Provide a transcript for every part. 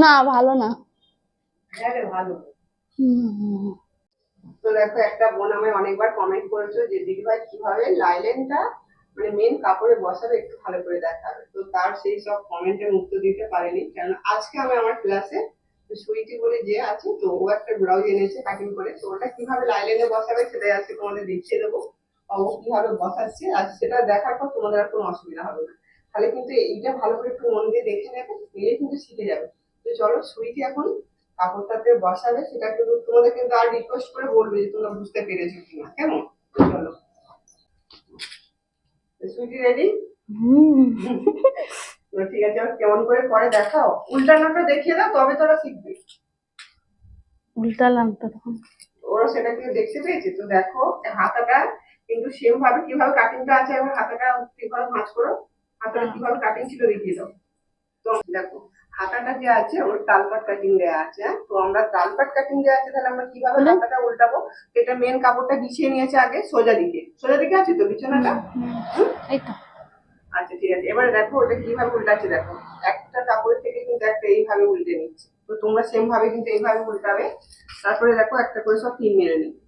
না ভালো না। ভালো। তো দেখো একটা বোন আমায় অনেকবার কমেন্ট করেছ যে দিদি ভাই কীভাবে লাইলেনটা মানে মেন কাপড়ে বসাবে একটু ভালো করে দেখাবে? তো তার সেই সব কমেন্টের উত্তর দিতে পারেনি। কারণ আজকে আমি আমার ক্লাসে সুইটি বলে যে আছে তো ও একটা ব্লাউজ এনেছে কাটিং করে তো ওটা কীভাবে লাইলেনে বসাবে সেটাই আজকে তোমাদের দেখিয়ে দেবো। ও কীভাবে বসাচ্ছে আর সেটা দেখার পর তোমাদের আর কোনো অসুবিধা হবে না। তাহলে কিন্তু এইটা ভালো করে একটু মন দিয়ে দেখে নেবে নিলে কিন্তু শিখে যাবে। তো চলো সুইটি এখন। কাপড়টাতে বসাবে সেটা কিন্তু তোমাদের কিন্তু আর রিকোয়েস্ট করে বলবে যে তোমরা বুঝতে পেরেছ কিনা। কেমন? চলো। সুইটি রেডি ঠিক আছে কেমন করে পরে দেখাও। উল্টানোটা দেখিয়ে দাও তবে তোরা শিখবে। উল্টালাম তো। তখন ওরা সেটা কিন্তু দেখতে পেয়েছে। তো দেখো হাতাটা কিন্তু সেম ভাবে কীভাবে কাটিংটা আছে এবং হাতাটা কীভাবে ভাঁজ করো হাতাটা কীভাবে কাটিং ছিল দেখিয়ে দাও। তো দেখো হাতাটা যে আছে ওর তালপাট কাটিং দেওয়া আছে হ্যাঁ? তো আমরা তালপাট কাটিং দেওয়া আছে তাহলে আমরা কীভাবে? হাতাটা উল্টাবো? এটা মেন কাপড়টা বিছিয়ে নিয়েছে আগে সোজা দিকে। সোজা দিকে আছে তো বিছানাটা? হুম? এই তো। আচ্ছা ঠিক আছে। এবারে দেখো ওটা কীভাবে উল্টাচ্ছে দেখো। একটা কাপড়ের থেকে কিন্তু একটা এইভাবে উল্টে নিচ্ছে। তো তোমরা সেম ভাবে কিন্তু এইভাবে উল্টাবে। তারপরে দেখো একটা করে সব পিন মেরে নিবে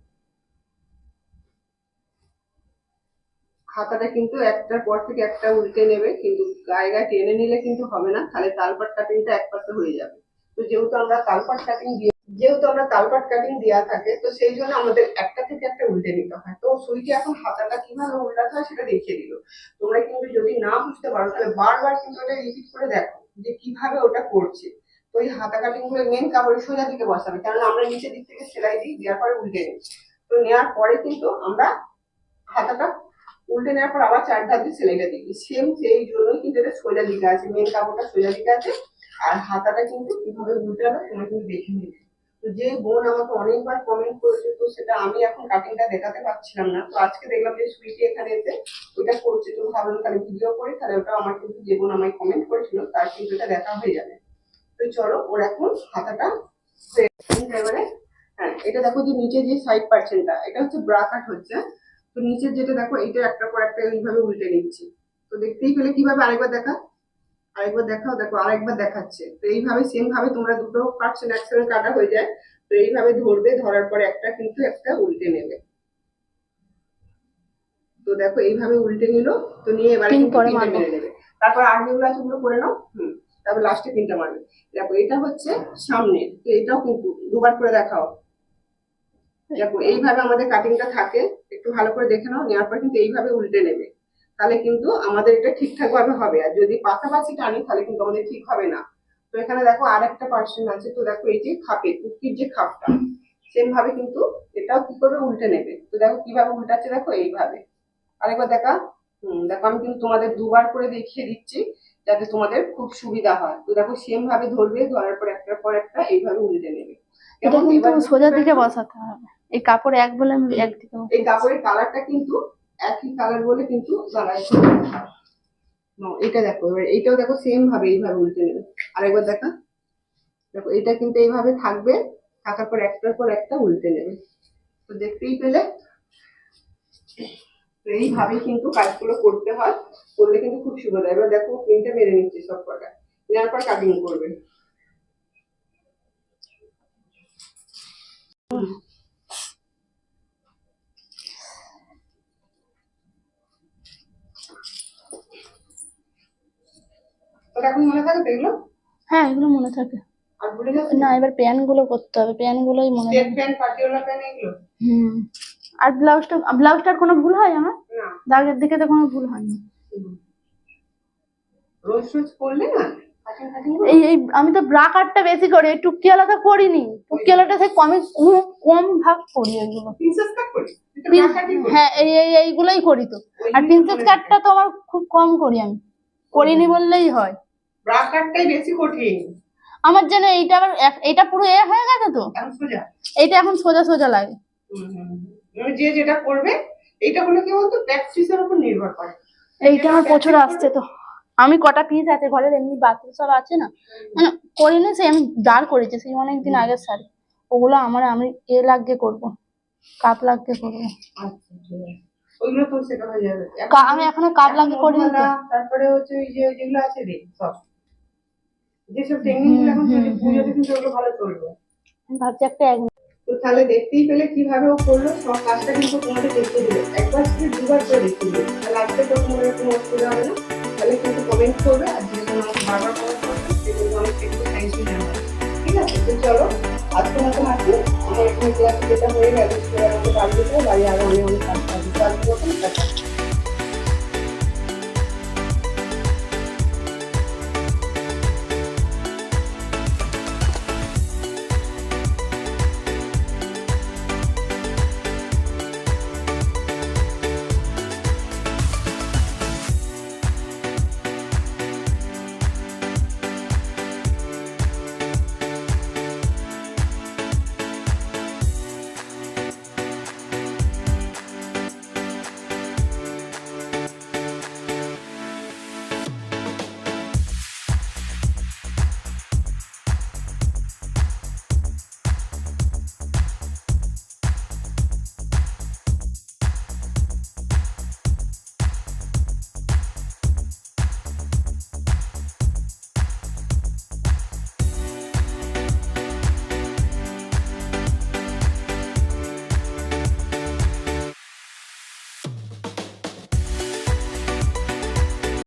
খাতাটা কিন্তু একটার পর থেকে একটা উল্টে নেবে, কিন্তু গায়ে গায়ে টেনে নিলে কিন্তু হবে না, তাহলে তালপাট কাটিংটা এক পাশে হয়ে যাবে। তো যেহেতু আমরা তালপাট কাটিং দিয়ে, যেহেতু আমরা তালপাট কাটিং দেওয়া থাকে, তো সেই জন্য আমাদের একটা থেকে একটা উল্টে নিতে হয়। তো সুইটি এখন হাতাটা কীভাবে উল্টাতে হয় সেটা দেখিয়ে দিল। তোমরা কিন্তু যদি না বুঝতে পারো, তাহলে বারবার কিন্তু ওটা রিপিট করে দেখো যে কীভাবে ওটা করছে। তো এই হাতা কাটিংগুলো মেন কাপড়ের সোজা দিকে বসাবে কারণ আমরা নিচের দিক থেকে সেলাই দিই, দেওয়ার পরে উল্টে নিই। তো নেওয়ার পরে কিন্তু আমরা হাতাটা উল্টে নেওয়ার পর আবার চার ধাপ দিয়ে সেলাইটা দিই সেম সেই জন্যই কিন্তু এটা সোজা দিকে আছে মেন কাপড়টা সোজা দিকে আছে। আর হাতাটা কিন্তু কীভাবে উল্টাবে তোমরা কিন্তু দেখে নিবে তো যে বোন আমাকে অনেকবার কমেন্ট করেছে, তো সেটা আমি এখন কাটিংটা দেখাতে পারছিলাম না। তো আজকে দেখলাম যে সুইটি এখানে এসে ওইটা করছে। তো ভাবলাম তাহলে ভিডিও করি, তাহলে ওটা আমার কিন্তু যে বোন আমায় কমেন্ট করেছিল, তার কিন্তু এটা দেখা হয়ে যাবে। তো চলো, ওর এখন হাতাটা হয়ে। এবারে হ্যাঁ এটা দেখো যে নিচে যে সাইড পার্সেন্টটা এটা হচ্ছে ব্রাকাট হচ্ছে তো নিচের যেটা দেখো এটা একটা পর একটা এইভাবে উল্টে নিচ্ছি। তো দেখতেই পেলে কীভাবে আরেকবার দেখা? আরেকবার দেখাও দেখো আরেকবার দেখাচ্ছে। তো এইভাবে সেম ভাবে তোমরা দুটো পার্সেন্ট একসঙ্গে কাটা হয়ে যায়। তো এইভাবে ধরবে ধরার পরে একটা কিন্তু একটা উল্টে নেবে। তো দেখো এইভাবে উল্টে নিল। তো নিয়ে এবারে পরে মেরে নেবে। তারপর আর যেগুলো আছে ওগুলো করে নাও। হুম তারপর লাস্টে পিনটা মারবে। দেখো এটা হচ্ছে সামনে তো এটাও কিন্তু দুবার করে দেখাও। দেখো এইভাবে আমাদের কাটিংটা থাকে একটু ভালো করে দেখে নাও নেওয়ার পর কিন্তু এইভাবে উল্টে নেবে। তাহলে কিন্তু আমাদের এটা ঠিকঠাক ভাবে হবে। আর যদি পাশাপাশি টানি তাহলে কিন্তু আমাদের ঠিক হবে না। তো এখানে দেখো আর একটা পার্সেন্ট আছে তো দেখো এই যে খাপে কুকির যে খাপটা সেম ভাবে কিন্তু এটাও কি করবে উল্টে নেবে। তো দেখো কীভাবে উল্টাচ্ছে দেখো এইভাবে। আরেকবার দেখা হম দেখো আমি কিন্তু তোমাদের দুবার করে দেখিয়ে দিচ্ছি যাতে তোমাদের খুব সুবিধা হয়। তো দেখো সেম ভাবে ধরবে ধরার পর একটার পর একটা এইভাবে উল্টে নেবে। এটা কিন্তু সোজা দিকে বসাতে হবে। এই কাপড় এক বলে আমি একদিকে। এই কাপড়ের কালারটা কিন্তু একই কালার বলে কিন্তু দাঁড়ায় এটা দেখো এবার এইটাও দেখো সেম ভাবে এইভাবে উল্টে নেবে। আরেকবার দেখা। দেখো এটা কিন্তু এইভাবে থাকবে থাকার পর একটার পর একটা উল্টে নেবে। তো দেখতেই পেলে? তো এইভাবে কিন্তু কাজগুলো করতে হয় করলে কিন্তু খুব সুবিধা এবার দেখো প্রিন্টটা মেরে নিচ্ছে সব কটা। নেওয়ার পর কাটিং করবে। তো এখন মনে থাকে তো এগুলো? হ্যাঁ এগুলো মনে থাকে। আর ভুলে যাচ্ছে না এবার প্যান্টগুলো করতে হবে। প্যান্ট গুলোই মনে থাকে। পাটিওলা এগুলো? হুম। আর ব্লাউজটা ব্লাউজটার কোনো ভুল হয় আমার? না। দাগের দিকে তো কোনো ভুল হয়নি। রোজ রোজ করলে না? কাটিং কাটিং এই এই আমি তো ব্রা কাটটা বেশি করি এই টুকিওয়ালাটা করিনি। টুকিওয়ালাটা সে কমই খুব কম ভাগ করি এগুলো। প্রিন্সেস কাটিং করি হ্যাঁ এই এই এইগুলোই করি তো। আর প্রিন্সেস কাটটা তো আমার খুব কম করি আমি। করিনি বললেই হয়। বেশি কঠিন। আমার যেন এইটা আবার এইটা পুরো এ হয়ে গেছে তো? এখন সোজা। এইটা এখন সোজা সোজা লাগে। যে যেটা করবে এইটা হলো কি বলতো? প্র্যাকটিসের উপর নির্ভর করে। এইটা আমার প্রচুর আসছে তো। আমি কটা পিস আছে ঘরের এমনি বাথরুম সব আছে না? মানে করিনি সে আমি দাঁড় করেছি সেই অনেকদিন আগের শাড়ি। ওগুলো আমার আমি এ লাগিয়ে করব কাপ লাগিয়ে করব। আচ্ছা ওইগুলো তো সেটা হয়ে যাবে আমি এখনও কাপ লাগিয়ে করিনি তারপরে হচ্ছে ওই যে যেগুলো আছে রে সব। যেসব টেকনিকগুলো এখন পুজোতে কিন্তু ওগুলো ভালো চলবে। আমি ভাবছি একটা তো তাহলে দেখতেই পেলে কীভাবে ও করল সব কাজটা কিন্তু তোমাদের দেখিয়ে দিলে। একবার থেকে দুবার করে দেখিয়ে দিলে। তাহলে আজকে তো তোমাদের কোনো অসুবিধা হবে না। তাহলে কিন্তু কমেন্ট করবে আর যে জন্য আমাকে বারবার কমেন্ট করবে সেজন্য অনেক একটু থ্যাংক ইউ জানাব। ঠিক আছে? তো চলো আজকে মতন আসি আমার এখানে ক্লাস যেটা হয়ে গেছে সেটা আমাকে বাড়ি যেতে বাড়ি আরও অনেক অনেক কাজ থাকবে তো আজকে